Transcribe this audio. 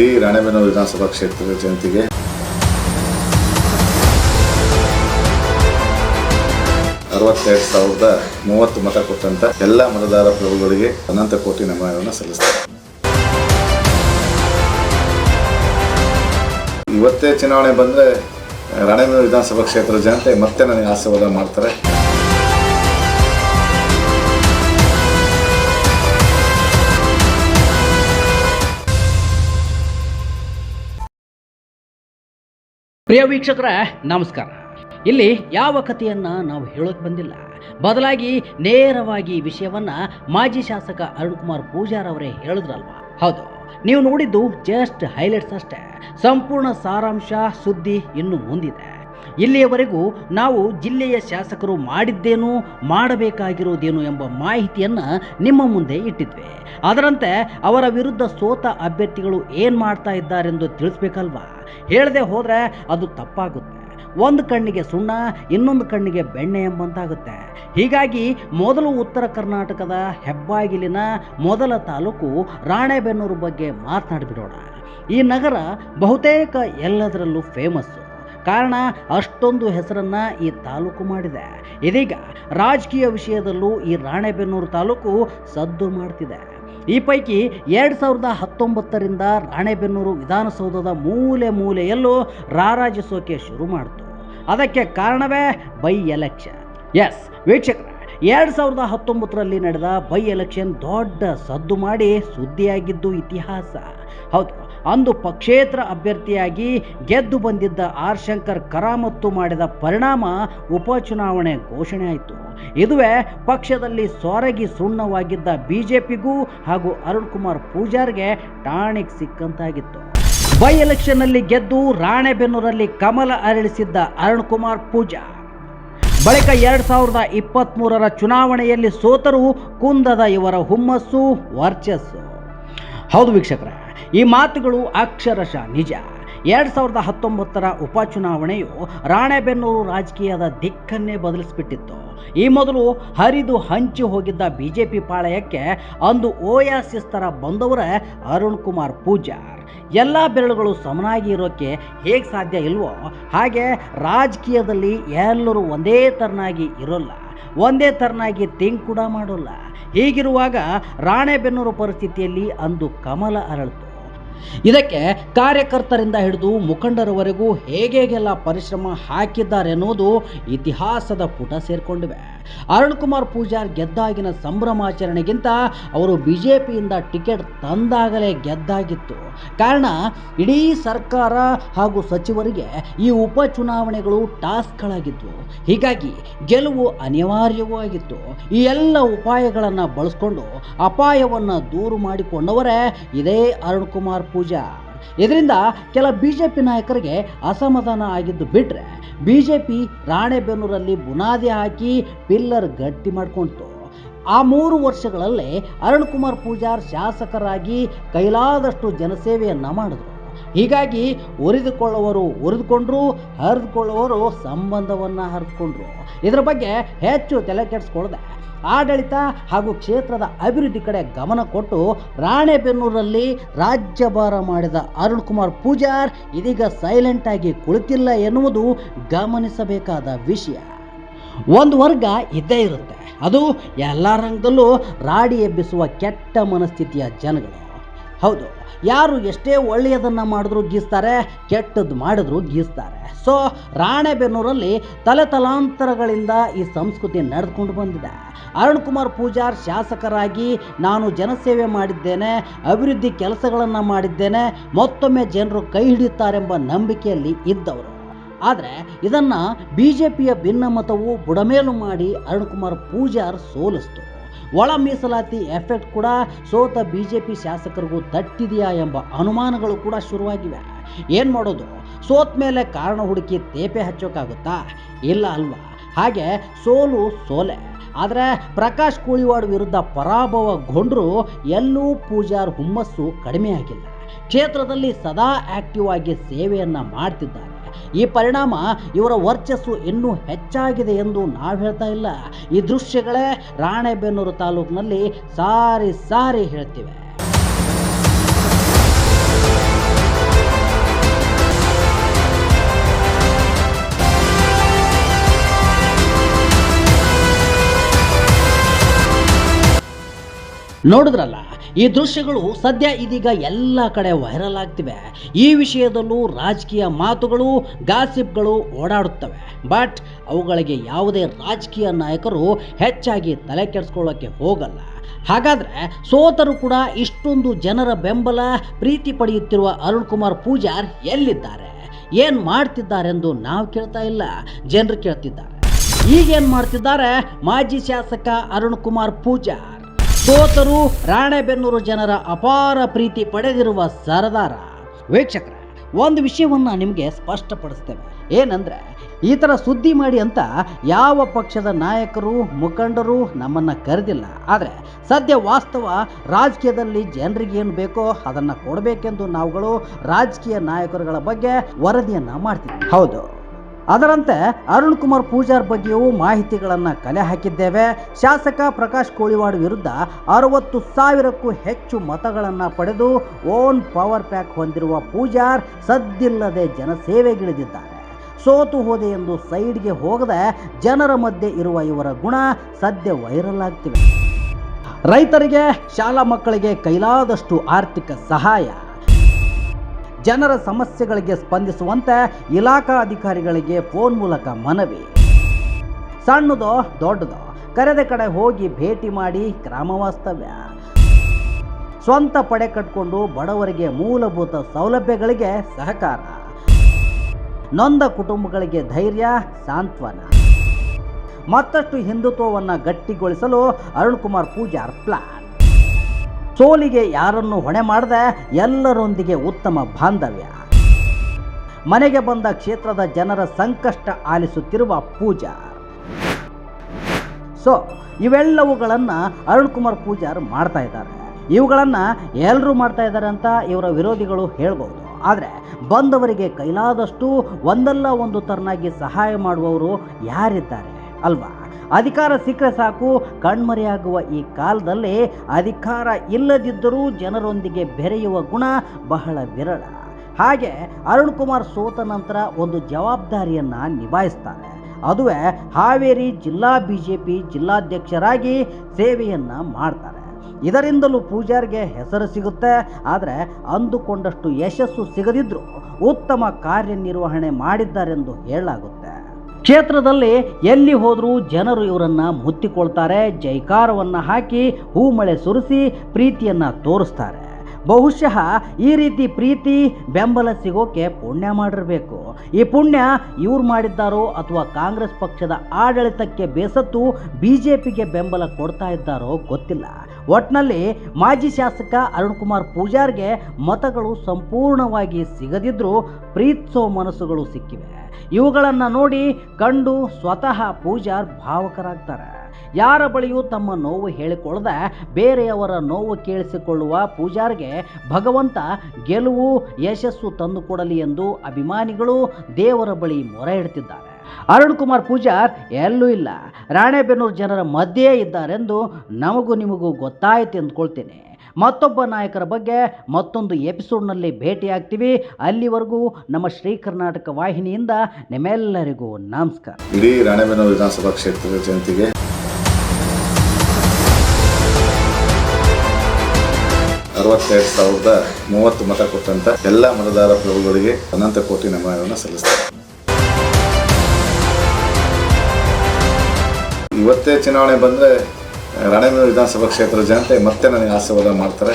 ಇಡೀ ರಾಣೆಬೆನ್ನೂರು ವಿಧಾನಸಭಾ ಕ್ಷೇತ್ರದ ಜನತೆಗೆ ಅರವತ್ತೆರಡು ಸಾವಿರದ ಮೂವತ್ತು ಮತ ಕೊಟ್ಟಂತ ಎಲ್ಲ ಮತದಾರ ಪ್ರಭುಗಳಿಗೆ ಅನಂತ ಕೋಟಿ ನಮನವನ್ನು ಸಲ್ಲಿಸ್ತಾರೆ. ಇವತ್ತೇ ಚುನಾವಣೆ ಬಂದರೆ ರಾಣೆಬೆನ್ನೂರು ವಿಧಾನಸಭಾ ಕ್ಷೇತ್ರದ ಜನತೆ ಮತ್ತೆ ನನಗೆ ಆಶೀರ್ವಾದ ಮಾಡ್ತಾರೆ. ಪ್ರಿಯ ವೀಕ್ಷಕರೇ, ನಮಸ್ಕಾರ. ಇಲ್ಲಿ ಯಾವ ಕಥೆಯನ್ನು ನಾವು ಹೇಳೋಕೆ ಬಂದಿಲ್ಲ. ಬದಲಾಗಿ ನೇರವಾಗಿ ವಿಷಯವನ್ನ ಮಾಜಿ ಶಾಸಕ ಅರುಣ್ ಕುಮಾರ್ ಪೂಜಾರ್ ಅವರೇ ಹೇಳಿದ್ರಲ್ವಾ? ಹೌದು, ನೀವು ನೋಡಿದ್ದು ಜಸ್ಟ್ ಹೈಲೈಟ್ಸ್ ಅಷ್ಟೇ. ಸಂಪೂರ್ಣ ಸಾರಾಂಶ ಸುದ್ದಿ ಇನ್ನು ಮುಂದಿದೆ. ಇಲ್ಲಿಯವರೆಗೂ ನಾವು ಜಿಲ್ಲೆಯ ಶಾಸಕರು ಮಾಡಿದ್ದೇನು ಮಾಡಬೇಕಾಗಿರೋದೇನು ಎಂಬ ಮಾಹಿತಿಯನ್ನು ನಿಮ್ಮ ಮುಂದೆ ಇಟ್ಟಿದ್ವಿ. ಅದರಂತೆ ಅವರ ವಿರುದ್ಧ ಸೋತ ಅಭ್ಯರ್ಥಿಗಳು ಏನು ಮಾಡ್ತಾ ಇದ್ದಾರೆಂದು ತಿಳಿಸ್ಬೇಕಲ್ವಾ? ಹೇಳದೆ ಹೋದರೆ ಅದು ತಪ್ಪಾಗುತ್ತೆ. ಒಂದು ಕಣ್ಣಿಗೆ ಸುಣ್ಣ, ಇನ್ನೊಂದು ಕಣ್ಣಿಗೆ ಬೆಣ್ಣೆ ಎಂಬಂತಾಗುತ್ತೆ. ಹೀಗಾಗಿ ಮೊದಲು ಉತ್ತರ ಕರ್ನಾಟಕದ ಹೆಬ್ಬಾಗಿಲಿನ ಮೊದಲ ತಾಲೂಕು ರಾಣೆಬೆನ್ನೂರು ಬಗ್ಗೆ ಮಾತನಾಡಿಬಿಡೋಣ. ಈ ನಗರ ಬಹುತೇಕ ಎಲ್ಲದರಲ್ಲೂ ಫೇಮಸ್ಸು ಕಾರಣ ಅಷ್ಟೊಂದು ಹೆಸರನ್ನ ಈ ತಾಲೂಕು ಮಾಡಿದೆ. ಇದೀಗ ರಾಜಕೀಯ ವಿಷಯದಲ್ಲೂ ಈ ರಾಣೆಬೆನ್ನೂರು ತಾಲೂಕು ಸದ್ದು ಮಾಡ್ತಿದೆ. ಈ ಪೈಕಿ ಎರಡು ಸಾವಿರದ ಹತ್ತೊಂಬತ್ತರಿಂದ ರಾಣೆಬೆನ್ನೂರು ವಿಧಾನಸೌಧದ ಮೂಲೆ ಮೂಲೆಯಲ್ಲೂ ರಾರಾಜಿಸೋಕೆ ಶುರು ಮಾಡಿತು. ಅದಕ್ಕೆ ಕಾರಣವೇ ಬೈ ಎಲೆಕ್ಷನ್. ಎಸ್ ವೀಕ್ಷಕರ, ಎರಡು ಸಾವಿರದ ಹತ್ತೊಂಬತ್ತರಲ್ಲಿ ನಡೆದ ಬೈ ಎಲೆಕ್ಷನ್ ದೊಡ್ಡ ಸದ್ದು ಮಾಡಿ ಸುದ್ದಿಯಾಗಿದ್ದು ಇತಿಹಾಸ. ಹೌದು ಅಂದು ಪಕ್ಷೇತರ ಅಭ್ಯರ್ಥಿಯಾಗಿ ಗೆದ್ದು ಬಂದಿದ್ದ ಆರ್ ಶಂಕರ್ ಕರಾಮತ್ತು ಮಾಡಿದ ಪರಿಣಾಮ ಉಪಚುನಾವಣೆ ಘೋಷಣೆ ಆಯಿತು. ಇದುವೇ ಪಕ್ಷದಲ್ಲಿ ಸೊರಗಿ ಸುಣ್ಣವಾಗಿದ್ದ ಬಿಜೆಪಿಗೂ ಹಾಗೂ ಅರುಣ್ ಕುಮಾರ್ ಪೂಜಾರ್ಗೆ ಟಾಣಿಕ್ ಸಿಕ್ಕಂತಾಗಿತ್ತು. ಬೈ ಎಲೆಕ್ಷನ್ನಲ್ಲಿ ಗೆದ್ದು ರಾಣೆಬೆನ್ನೂರಲ್ಲಿ ಕಮಲ ಅರಳಿಸಿದ್ದ ಅರುಣ್ ಕುಮಾರ್ ಪೂಜಾ. ಬಳಿಕ ಎರಡು ಸಾವಿರದ ಇಪ್ಪತ್ತ್ಮೂರರ ಚುನಾವಣೆಯಲ್ಲಿ ಸೋತರೂ ಕುಂದದ ಇವರ ಹುಮ್ಮಸ್ಸು ವರ್ಚಸ್ಸು. ಹೌದು ವೀಕ್ಷಕರೇ ಈ ಮಾತುಗಳು ಅಕ್ಷರಶಃ ನಿಜ. ಎರಡು ಸಾವಿರದ ಹತ್ತೊಂಬತ್ತರ ಉಪಚುನಾವಣೆಯು ರಾಣೆಬೆನ್ನೂರು ರಾಜಕೀಯದ ದಿಕ್ಕನ್ನೇ ಬದಲಿಸಿಬಿಟ್ಟಿತ್ತು. ಈ ಮೊದಲು ಹರಿದು ಹಂಚಿ ಹೋಗಿದ್ದ ಬಿ ಜೆ ಪಿ ಪಾಳಯಕ್ಕೆ ಅಂದು ಓಯಾಸಿಸ್ತರ ಬಂದವರೇ ಅರುಣ್ ಕುಮಾರ್ ಪೂಜಾರ್. ಎಲ್ಲ ಬೆರಳುಗಳು ಸಮನಾಗಿ ಇರೋಕ್ಕೆ ಹೇಗೆ ಸಾಧ್ಯ ಇಲ್ವೋ ಹಾಗೆ ರಾಜಕೀಯದಲ್ಲಿ ಎಲ್ಲರೂ ಒಂದೇ ಥರನಾಗಿ ಇರೋಲ್ಲ, ಒಂದೇ ಥರನಾಗಿ ತಿಂಕ್ ಕೂಡ ಮಾಡೋಲ್ಲ. ಹೀಗಿರುವಾಗ ರಾಣೆಬೆನ್ನೂರು ಪರಿಸ್ಥಿತಿಯಲ್ಲಿ ಅಂದು ಕಮಲ ಅರಳಿತು. ಇದಕ್ಕೆ ಕಾರ್ಯಕರ್ತರಿಂದ ಹಿಡಿದು ಮುಖಂಡರವರೆಗೂ ಹೇಗೆಲ್ಲ ಪರಿಶ್ರಮ ಹಾಕಿದ್ದಾರೆ ಅನ್ನೋದು ಇತಿಹಾಸದ ಪುಟ ಸೇರಿಕೊಂಡಿವೆ. ಅರುಣ್ ಕುಮಾರ್ ಪೂಜಾರ್ ಗೆದ್ದಾಗಿನ ಸಂಭ್ರಮಾಚರಣೆಗಿಂತ ಅವರು ಬಿ ಜೆ ಪಿಯಿಂದ ಟಿಕೆಟ್ ತಂದಾಗಲೇ ಗೆದ್ದಾಗಿತ್ತು. ಕಾರಣ, ಇಡೀ ಸರ್ಕಾರ ಹಾಗೂ ಸಚಿವರಿಗೆ ಈ ಉಪಚುನಾವಣೆಗಳು ಟಾಸ್ಕ್ಗಳಾಗಿದ್ವು. ಹೀಗಾಗಿ ಗೆಲುವು ಅನಿವಾರ್ಯವೂ ಆಗಿತ್ತು. ಈ ಎಲ್ಲ ಉಪಾಯಗಳನ್ನು ಬಳಸ್ಕೊಂಡು ಅಪಾಯವನ್ನು ದೂರು ಮಾಡಿಕೊಂಡವರೇ ಇದೇ ಅರುಣ್ ಕುಮಾರ್ ಪೂಜಾರ್. ಇದರಿಂದ ಕೆಲ ಬಿ ಜೆ ಪಿ ನಾಯಕರಿಗೆ ಅಸಮಾಧಾನ ಆಗಿದ್ದು ಬಿಟ್ಟರೆ ಬಿ ಜೆ ಪಿ ರಾಣೆಬೆನ್ನೂರಲ್ಲಿ ಬುನಾದಿ ಹಾಕಿ ಪಿಲ್ಲರ್ ಗಟ್ಟಿ ಮಾಡಿಕೊಂಡ್ತು. ಆ ಮೂರು ವರ್ಷಗಳಲ್ಲಿ ಅರುಣ್ ಕುಮಾರ್ ಪೂಜಾರ್ ಶಾಸಕರಾಗಿ ಕೈಲಾದಷ್ಟು ಜನಸೇವೆಯನ್ನು ಮಾಡಿದ್ರು. ಹೀಗಾಗಿ ಉರಿದುಕೊಳ್ಳುವರು ಉರಿದುಕೊಂಡ್ರು, ಹರಿದುಕೊಳ್ಳುವರು ಸಂಬಂಧವನ್ನು ಹರಿದುಕೊಂಡ್ರು. ಇದರ ಬಗ್ಗೆ ಹೆಚ್ಚು ತಲೆ ಕೆಡಿಸ್ಕೊಳ್ಳದೆ ಆಡಳಿತ ಹಾಗೂ ಕ್ಷೇತ್ರದ ಅಭಿವೃದ್ಧಿ ಕಡೆ ಗಮನ ಕೊಟ್ಟು ರಾಣೆಬೆನ್ನೂರಲ್ಲಿ ರಾಜ್ಯಭಾರ ಮಾಡಿದ ಅರುಣ್ ಕುಮಾರ್ ಪೂಜಾರ್ ಇದೀಗ ಸೈಲೆಂಟ್ ಆಗಿ ಕುಳಿತಿಲ್ಲ ಎನ್ನುವುದು ಗಮನಿಸಬೇಕಾದ ವಿಷಯ. ಒಂದು ವರ್ಗ ಇದ್ದೇ ಇರುತ್ತೆ. ಅದು ಎಲ್ಲ ರಂಗದಲ್ಲೂ ರಾಡಿ ಎಬ್ಬಿಸುವ ಕೆಟ್ಟ ಮನಸ್ಥಿತಿಯ ಜನಗಳು. ಹೌದು, ಯಾರು ಎಷ್ಟೇ ಒಳ್ಳೆಯದನ್ನು ಮಾಡಿದ್ರೂ ಗೀಸ್ತಾರೆ ಕೆಟ್ಟದ್ದು ಮಾಡಿದ್ರೂ ಗೀಸ್ತಾರೆ. ಸೊ ರಾಣೆಬೆನ್ನೂರಲ್ಲಿ ತಲೆ ತಲಾಂತರಗಳಿಂದ ಈ ಸಂಸ್ಕೃತಿ ನಡೆದುಕೊಂಡು ಬಂದಿದೆ. ಅರುಣ್ ಕುಮಾರ್ ಪೂಜಾರ್ ಶಾಸಕರಾಗಿ ನಾನು ಜನಸೇವೆ ಮಾಡಿದ್ದೇನೆ, ಅಭಿವೃದ್ಧಿ ಕೆಲಸಗಳನ್ನು ಮಾಡಿದ್ದೇನೆ, ಮತ್ತೊಮ್ಮೆ ಜನರು ಕೈ ಹಿಡಿಯುತ್ತಾರೆಂಬ ನಂಬಿಕೆಯಲ್ಲಿ ಇದ್ದವರು. ಆದರೆ, ಇದನ್ನು ಬಿ ಜೆ ಪಿಯ ಭಿನ್ನಮತವು ಬುಡಮೇಲು ಮಾಡಿ ಅರುಣ್ ಕುಮಾರ್ ಪೂಜಾರ್ ಸೋಲಿಸ್ತು. ಒಳ ಮೀಸಲಾತಿ ಎಫೆಕ್ಟ್ ಕೂಡ ಸೋತ ಬಿ ಜೆ ಪಿ ಶಾಸಕರಿಗೂ ತಟ್ಟಿದೆಯಾ ಎಂಬ ಅನುಮಾನಗಳು ಕೂಡ ಶುರುವಾಗಿವೆ. ಏನು ಮಾಡೋದು? ಸೋತ ಮೇಲೆ ಕಾರಣ ಹುಡುಕಿ ತೇಪೆ ಹಚ್ಚೋಕ್ಕಾಗುತ್ತಾ ಇಲ್ಲ ಅಲ್ವಾ? ಹಾಗೆ ಸೋಲು ಸೋಲೆ. ಆದರೆ ಪ್ರಕಾಶ್ ಕೂಳಿವಾಡ್ ವಿರುದ್ಧ ಪರಾಭವಗೊಂಡರೂ ಎಲ್ಲೂ ಪೂಜಾರ್ ಹುಮ್ಮಸ್ಸು ಕಡಿಮೆಯಾಗಿಲ್ಲ. ಕ್ಷೇತ್ರದಲ್ಲಿ ಸದಾ ಆಕ್ಟಿವ್ ಆಗಿ ಸೇವೆಯನ್ನು ಮಾಡ್ತಿದ್ದಾರೆ. ಈ ಪರಿಣಾಮ ಇವರ ವರ್ಚಸ್ಸು ಇನ್ನೂ ಹೆಚ್ಚಾಗಿದೆ ಎಂದು ನಾವು ಹೇಳ್ತಾ ಇಲ್ಲ. ಈ ದೃಶ್ಯಗಳೇ ರಾಣೆಬೆನ್ನೂರು ತಾಲೂಕಿನಲ್ಲಿ ಸಾರಿ ಸಾರಿ ಹೇಳ್ತಿವೆ. ನೋಡಿದ್ರಲ್ಲ? ಈ ದೃಶ್ಯಗಳು ಸದ್ಯ ಇದೀಗ ಎಲ್ಲ ಕಡೆ ವೈರಲ್ ಆಗ್ತಿವೆ. ಈ ವಿಷಯದಲ್ಲೂ ರಾಜಕೀಯ ಮಾತುಗಳು, ಗಾಸಿಪ್ಗಳು ಓಡಾಡುತ್ತವೆ. ಬಟ್ ಅವುಗಳಿಗೆ ಯಾವುದೇ ರಾಜಕೀಯ ನಾಯಕರು ಹೆಚ್ಚಾಗಿ ತಲೆ ಕೆಡಿಸ್ಕೊಳ್ಳೋಕ್ಕೆ ಹೋಗಲ್ಲ. ಹಾಗಾದ್ರೆ ಸೋತರು ಕೂಡ ಇಷ್ಟೊಂದು ಜನರ ಬೆಂಬಲ ಪ್ರೀತಿ ಪಡೆಯುತ್ತಿರುವ ಅರುಣ್ ಕುಮಾರ್ ಪೂಜಾರ್ ಎಲ್ಲಿದ್ದಾರೆ? ಏನು ಮಾಡ್ತಿದ್ದಾರೆಂದು ನಾವು ಕೇಳ್ತಾ ಇಲ್ಲ. ಜನರು ಕೇಳ್ತಿದ್ದಾರೆ. ಈಗೇನು ಮಾಡ್ತಿದ್ದಾರೆ? ಮಾಜಿ ಶಾಸಕ ಅರುಣ್ ಕುಮಾರ್ ಪೂಜಾರ್. ಸೋತರು ರಾಣೆಬೆನ್ನೂರು ಜನರ ಅಪಾರ ಪ್ರೀತಿ ಪಡೆದಿರುವ ಸರದಾರ. ವೀಕ್ಷಕರ, ಒಂದು ವಿಷಯವನ್ನ ನಿಮಗೆ ಸ್ಪಷ್ಟಪಡಿಸ್ತೇವೆ ಏನಂದ್ರೆ, ಈ ಥರ ಸುದ್ದಿ ಮಾಡಿ ಅಂತ ಯಾವ ಪಕ್ಷದ ನಾಯಕರು, ಮುಖಂಡರು ನಮ್ಮನ್ನ ಕರೆದಿಲ್ಲ. ಆದರೆ, ಸದ್ಯ ವಾಸ್ತವ ರಾಜಕೀಯದಲ್ಲಿ ಜನರಿಗೆ ಏನು ಬೇಕೋ ಅದನ್ನು ಕೊಡಬೇಕೆಂದು ನಾವುಗಳು ರಾಜಕೀಯ ನಾಯಕರುಗಳ ಬಗ್ಗೆ ವರದಿಯನ್ನ ಮಾಡ್ತೀವಿ ಹೌದು. ಅದರಂತೆ ಅರುಣ್ ಕುಮಾರ್ ಪೂಜಾರ್ ಬಗ್ಗೆಯೂ ಮಾಹಿತಿಗಳನ್ನು ಕಲೆ ಹಾಕಿದ್ದೇವೆ. ಶಾಸಕ ಪ್ರಕಾಶ್ ಕೋಳಿವಾಡ್ ವಿರುದ್ಧ ಅರವತ್ತು ಸಾವಿರಕ್ಕೂ ಹೆಚ್ಚು ಮತಗಳನ್ನು ಪಡೆದು ಓನ್ ಪವರ್ ಪ್ಯಾಕ್ ಹೊಂದಿರುವ ಪೂಜಾರ್ ಸದ್ದಿಲ್ಲದೆ ಜನಸೇವೆಗಿಳಿದಿದ್ದಾರೆ. ಸೋತು ಹೋದೆ ಎಂದು ಸೈಡ್ಗೆ ಹೋಗದೆ ಜನರ ಮಧ್ಯೆ ಇರುವ ಇವರ ಗುಣ ಸದ್ಯ ವೈರಲ್ ಆಗ್ತಿವೆ. ರೈತರಿಗೆ, ಶಾಲಾ ಮಕ್ಕಳಿಗೆ ಕೈಲಾದಷ್ಟು ಆರ್ಥಿಕ ಸಹಾಯ. ಜನರ ಸಮಸ್ಯೆಗಳಿಗೆ ಸ್ಪಂದಿಸುವಂತೆ ಇಲಾಖಾ ಅಧಿಕಾರಿಗಳಿಗೆ ಫೋನ್ ಮೂಲಕ ಮನವಿ. ಸಣ್ಣದೋ, ದೊಡ್ಡದೋ, ಕರೆದ ಕಡೆ ಹೋಗಿ ಭೇಟಿ ಮಾಡಿ ಗ್ರಾಮ ವಾಸ್ತವ್ಯ. ಸ್ವಂತ ಪಡೆ ಕಟ್ಕೊಂಡು ಬಡವರಿಗೆ ಮೂಲಭೂತ ಸೌಲಭ್ಯಗಳಿಗೆ ಸಹಕಾರ. ನೊಂದ ಕುಟುಂಬಗಳಿಗೆ ಧೈರ್ಯ, ಸಾಂತ್ವನ. ಮತ್ತಷ್ಟು ಹಿಂದುತ್ವವನ್ನು ಗಟ್ಟಿಗೊಳಿಸಲು ಅರುಣ್ ಕುಮಾರ್ ಪೂಜಾರ್ ಪ್ಲಾನ್ ಸೋಲಿಗೆ ಯಾರನ್ನು ಹೊಣೆ ಮಾಡದೆ? ಎಲ್ಲರೊಂದಿಗೆ ಉತ್ತಮ ಬಾಂಧವ್ಯ. ಮನೆಗೆ ಬಂದ ಕ್ಷೇತ್ರದ ಜನರ ಸಂಕಷ್ಟ ಆಲಿಸುತ್ತಿರುವ ಪೂಜಾ ಸೊ ಇವೆಲ್ಲವುಗಳನ್ನು ಅರುಣ್ ಕುಮಾರ್ ಪೂಜಾರ್ ಮಾಡ್ತಾ ಇದ್ದಾರೆ. ಇವುಗಳನ್ನು ಎಲ್ಲರೂ ಮಾಡ್ತಾ ಇದ್ದಾರೆ ಅಂತ ಇವರ ವಿರೋಧಿಗಳು ಹೇಳ್ಬೋದು. ಆದರೆ, ಬಂದವರಿಗೆ ಕೈಲಾದಷ್ಟು ಒಂದಲ್ಲ ಒಂದು ತರನಾಗಿ ಸಹಾಯ ಮಾಡುವವರು ಯಾರಿದ್ದಾರೆ? ಅಲ್ವಾ? ಅಧಿಕಾರ ಸಿಕ್ಕರೆ ಸಾಕು, ಕಣ್ಮರೆಯಾಗುವ ಈ ಕಾಲದಲ್ಲಿ ಅಧಿಕಾರ ಇಲ್ಲದಿದ್ದರೂ ಜನರೊಂದಿಗೆ ಬೆರೆಯುವ ಗುಣ ಬಹಳ ವಿರಳ. ಹಾಗೆ ಅರುಣ್ ಕುಮಾರ್ ಸೋತ ನಂತರ ಒಂದು ಜವಾಬ್ದಾರಿಯನ್ನು ನಿಭಾಯಿಸ್ತಾರೆ. ಅದುವೇ ಹಾವೇರಿ ಜಿಲ್ಲಾ ಬಿ ಜೆ ಪಿ ಜಿಲ್ಲಾಧ್ಯಕ್ಷರಾಗಿ ಸೇವೆಯನ್ನು ಮಾಡ್ತಾರೆ. ಇದರಿಂದಲೂ ಪೂಜಾರಿಗೆ ಹೆಸರು ಸಿಗುತ್ತೆ. ಆದರೆ ಅಂದುಕೊಂಡಷ್ಟು ಯಶಸ್ಸು ಸಿಗದಿದ್ದರೂ ಉತ್ತಮ ಕಾರ್ಯನಿರ್ವಹಣೆ ಮಾಡಿದ್ದಾರೆಂದು ಹೇಳಲಾಗುತ್ತೆ. ಕ್ಷೇತ್ರದಲ್ಲಿ ಎಲ್ಲಿ ಹೋದರೂ ಜನರು ಇವರನ್ನು ಮುತ್ತಿಕೊಳ್ತಾರೆ ಜೈಕಾರವನ್ನು ಹಾಕಿ ಹೂಮಳೆ ಸುರಿಸಿ ಪ್ರೀತಿಯನ್ನು ತೋರಿಸ್ತಾರೆ. ಬಹುಶಃ ಈ ರೀತಿ ಪ್ರೀತಿ, ಬೆಂಬಲ ಸಿಗೋಕೆ ಪುಣ್ಯ ಮಾಡಿರಬೇಕು. ಈ ಪುಣ್ಯ ಇವ್ರು ಮಾಡಿದ್ದಾರೋ ಅಥವಾ ಕಾಂಗ್ರೆಸ್ ಪಕ್ಷದ ಆಡಳಿತಕ್ಕೆ ಬೇಸತ್ತು ಬಿ ಜೆ ಪಿಗೆ ಬೆಂಬಲ ಕೊಡ್ತಾ ಇದ್ದಾರೋ ಗೊತ್ತಿಲ್ಲ. ಒಟ್ನಲ್ಲಿ ಮಾಜಿ ಶಾಸಕ ಅರುಣ್ ಕುಮಾರ್ ಪೂಜಾರ್ಗೆ ಮತಗಳು ಸಂಪೂರ್ಣವಾಗಿ ಸಿಗದಿದ್ದರೂ ಪ್ರೀತಿಸೋ ಮನಸ್ಸುಗಳು ಸಿಕ್ಕಿವೆ. ಇವುಗಳನ್ನು ನೋಡಿ ಕಂಡು ಸ್ವತಃ ಪೂಜಾರ್ ಭಾವಕರಾಗ್ತಾರೆ. ಯಾರ ಬಳಿಯೂ ತಮ್ಮ ನೋವು ಹೇಳಿಕೊಳ್ಳದ ಬೇರೆಯವರ ನೋವು ಕೇಳಿಸಿಕೊಳ್ಳುವ ಪೂಜಾರ್ಗೆ ಭಗವಂತ ಗೆಲುವು, ಯಶಸ್ಸು ತಂದುಕೊಡಲಿ ಎಂದು ಅಭಿಮಾನಿಗಳು ದೇವರ ಬಳಿ ಮೊರೆ ಇಡ್ತಿದ್ದಾರೆ. ಅರುಣ್ ಕುಮಾರ್ ಪೂಜಾರ್ ಎಲ್ಲೂ ಇಲ್ಲ. ರಾಣೆಬೆನ್ನೂರು ಜನರ ಮಧ್ಯೆ ಇದ್ದಾರೆಂದು ನಮಗೂ ನಿಮಗೂ ಗೊತ್ತಾಯಿತು ಅಂದ್ಕೊಳ್ತೇನೆ ಮತ್ತೊಬ್ಬ ನಾಯಕರ ಬಗ್ಗೆ ಮತ್ತೊಂದು ಎಪಿಸೋಡ್ನಲ್ಲಿ ಭೇಟಿಯಾಗ್ತೀವಿ. ಅಲ್ಲಿವರೆಗೂ ನಮ್ಮ ಶ್ರೀ ಕರ್ನಾಟಕ ವಾಹಿನಿಯಿಂದ ನಿಮ್ಮೆಲ್ಲರಿಗೂ ನಮಸ್ಕಾರ. ಇಡೀ ರಾಣೆಬೆನ್ನೂರು ವಿಧಾನಸಭಾ ಕ್ಷೇತ್ರದ ಜನತೆಗೆ ಅರವತ್ತೆರಡು ಸಾವಿರದ ಮೂವತ್ತು ಮತ ಕೊಟ್ಟಂತ ಎಲ್ಲ ಮತದಾರ ಪ್ರಭುಗಳಿಗೆ ಅನಂತ ಕೋಟಿ ನಮನವನ್ನು ಸಲ್ಲಿಸ್ತಾರೆ ಇವತ್ತೇ ಚುನಾವಣೆ ಬಂದರೆ ರಾಣೆಬೆನ್ನೂರು ವಿಧಾನಸಭಾ ಕ್ಷೇತ್ರದ ಜನತೆ ಮತ್ತೆ ನನಗೆ ಆಶೀರ್ವಾದ ಮಾಡ್ತಾರೆ.